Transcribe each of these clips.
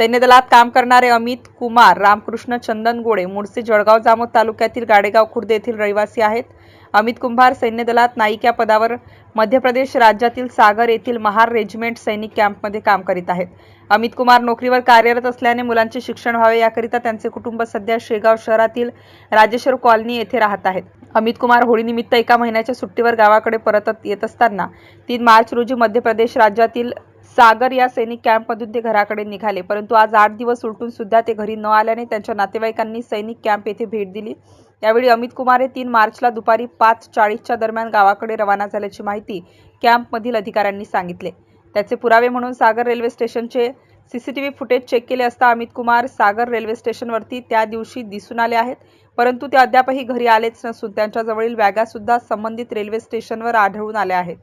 सैन्यदलात काम करणारे अमित कुमार रामकृष्ण चंदन गोडे मूळचे जळगाव जामोद तालुक्यातील गाडेगाव खुर्द येथील रहिवासी आहेत. अमित कुंभार सैन्यदलात नाईक या पदावर मध्य प्रदेश राज्यातील सागर येथील महार रेजिमेंट सैनिक कॅम्पमध्ये काम करीत आहेत. अमित कुमार नोकरीवर कार्यरत असल्याने मुलांचे शिक्षण व्हावे याकरिता त्यांचे कुटुंब सध्या शेगाव शहरातील राजेश्वर कॉलनी येथे राहत आहेत. अमित कुमार होळीनिमित्त एका महिन्याच्या सुट्टीवर गावाकडे परत येत असताना तीन मार्च रोजी मध्य प्रदेश राज्यातील सागर या सैनिक कॅम्पमधून ते घराकडे निघाले. परंतु आज आठ दिवस उलटून सुद्धा ते घरी न आल्याने त्यांच्या नातेवाईकांनी सैनिक कॅम्प येथे भेट दिली. यावेळी अमित कुमार हे तीन मार्चला दुपारी पाच चाळीसच्या दरम्यान गावाकडे रवाना झाल्याची माहिती कॅम्पमधील अधिकाऱ्यांनी सांगितले. त्याचे पुरावे म्हणून सागर रेल्वे स्टेशनचे सीसीटीव्ही फुटेज चेक केले असता अमित कुमार सागर रेल्वे स्टेशनवरती त्या दिवशी दिसून आले आहेत. परंतु ते अद्यापही घरी आलेच नसून त्यांच्याजवळील बॅगा सुद्धा संबंधित रेल्वे स्टेशनवर आढळून आल्या आहेत.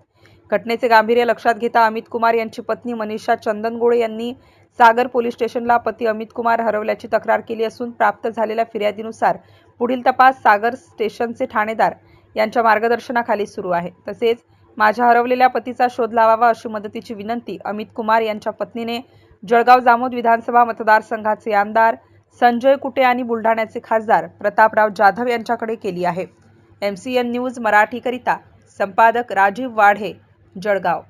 घटनेचे गांभीर्य लक्षात घेता अमित कुमार यांची पत्नी मनीषा चंदनगोळे यांनी सागर पोलीस स्टेशनला पती अमित कुमार हरवल्याची तक्रार केली असून प्राप्त झालेल्या फिर्यादीनुसार पुढील तपास सागर स्टेशनचे ठाणेदार यांच्या मार्गदर्शनाखाली सुरू आहे. तसेच माझ्या हरवलेल्या पतीचा शोध लावावा अशी मदतीची विनंती अमित कुमार यांच्या पत्नीने जळगाव जामोद विधानसभा मतदारसंघाचे आमदार संजय कुटे आणि बुलढाण्याचे खासदार प्रतापराव जाधव यांच्याकडे केली आहे. एम सी एन न्यूज मराठीकरिता संपादक राजीव वाढे जळगाव.